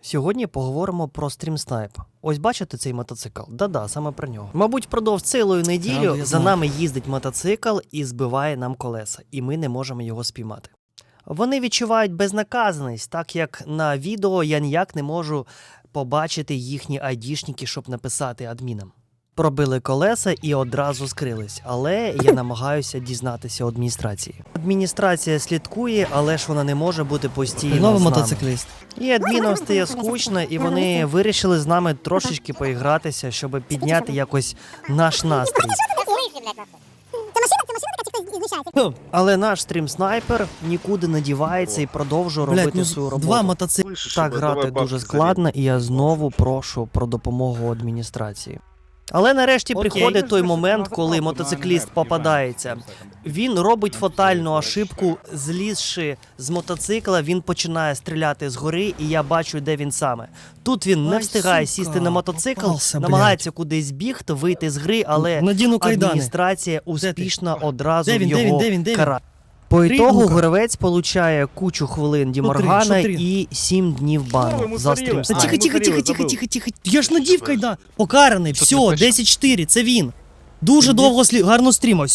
Сьогодні поговоримо про стрімснайп. Ось бачите цей мотоцикл? Да-да, саме про нього. Мабуть, впродовж цілої неділю за нами їздить мотоцикл і збиває нам колеса, і ми не можемо його спіймати. Вони відчувають безнаказаність, так як на відео я ніяк не можу побачити їхні айдішники, щоб написати адмінам. Пробили колеса і одразу скрились, але я намагаюся дізнатися адміністрації. Адміністрація слідкує, але ж вона не може бути постійно. Новий з нами. мотоцикліст. І адмінам стає скучно, і вони вирішили з нами трошечки поігратися, щоб підняти якось наш настрій. Але наш стрім-снайпер нікуди не дівається і продовжує Блять, робити ну свою роботу. два мотоцикли. Так грати дуже складно, і я знову прошу про допомогу адміністрації. Але нарешті приходить той момент, коли мотоцикліст попадається. Він робить фатальну ошибку, злізши з мотоцикла, він починає стріляти згори, і я бачу, де він саме. Тут він не встигає сісти на мотоцикл, намагається кудись бігти, вийти з гри, але адміністрація успішно одразу його де По Три, ітогу ну-ка. гравець получає кучу хвилин Діморгана що три? і 7 днів Ну, бану за стрім. Та А, тихо, йому тихо, тихо, горіло, тихо, забув. тихо, тихо. Я ж надів йда Покараний, Що все, хочеш? 10-4, це він. Дуже довго слі... гарно стрімав.